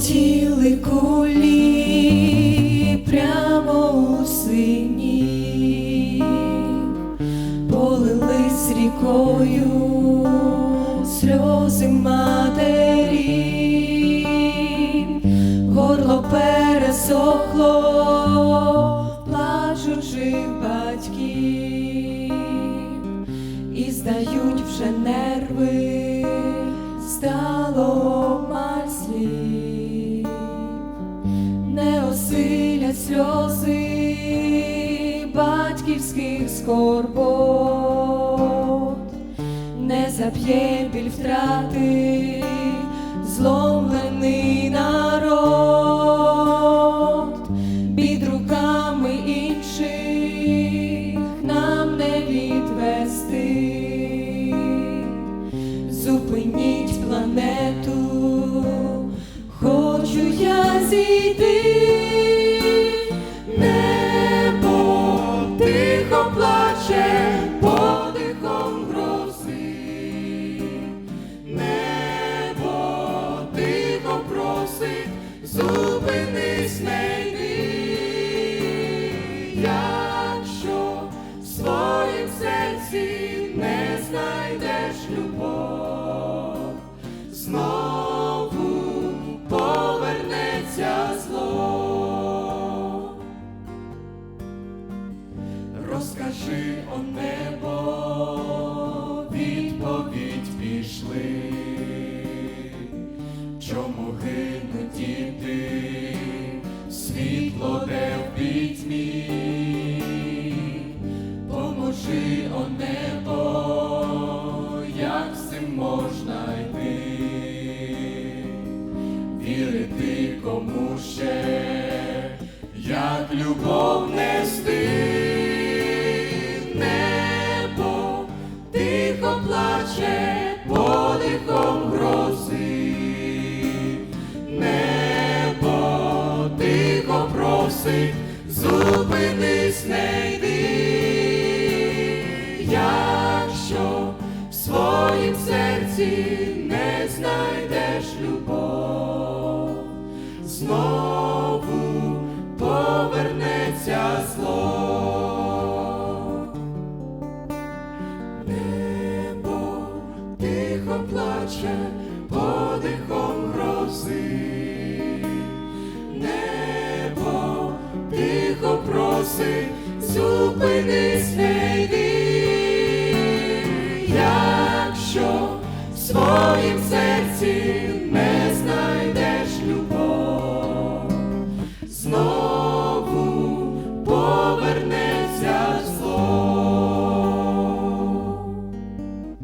полетіли кулі прямо у сині, полились рікою сльози матері, горло пересохло, плачучи батьків, і здають вже нерви стало. Не осилять сльози батьківських скорбот, не заб'є біль втрати зломлений народ, під руками інших нам не відвести. Зупиніть планету, хочу я зійти, Розкажи о небо, відповідь пішли, чому гинуть діти, світло де в пітьмі, поможи о небо, як цим можна йти, вірити кому ще, як любов нести, зупинись, не йди, якщо в своїм серці не знайдеш любов, знову повернеться зло. Небо тихо плаче подихом грози, просить, зупинись,